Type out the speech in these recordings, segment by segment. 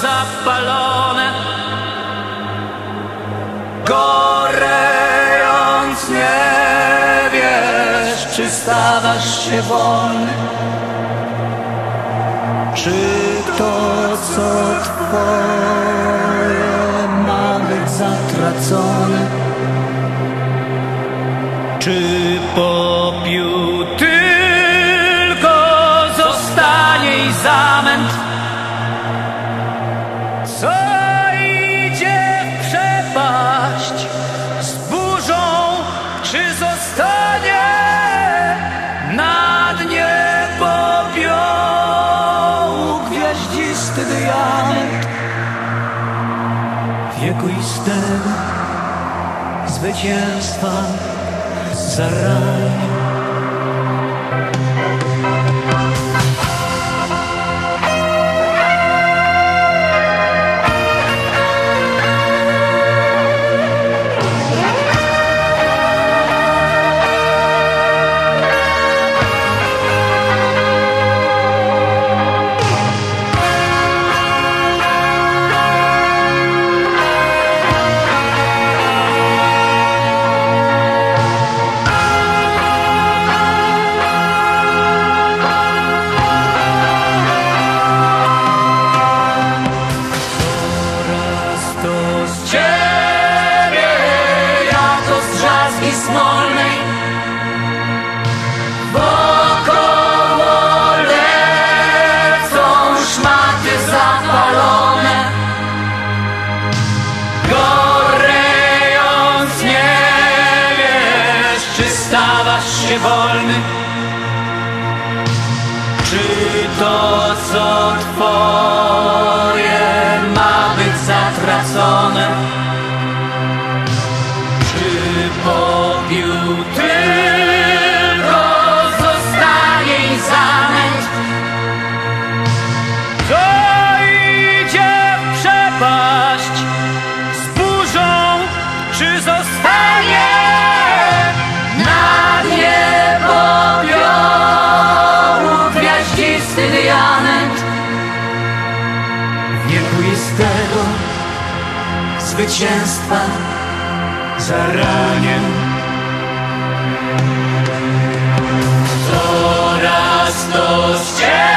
zapalone Gorejąc nie wiesz, czy stawasz się wolny czy to, co twoje ma być zatracone? Czy popiół tylko zostanie i zamęt? Wiekuistego zwycięstwa zarania? Coraz z ciebie jako z drzazgi smolnej. Wokoło lecą szmaty zapalone. Gorejąc nie wiesz, czy stawasz się wolny. Czy to, co twoje zatracone? Czy popiół zwycięstwa zaranie. Coraz to z ciebie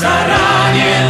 zaranie.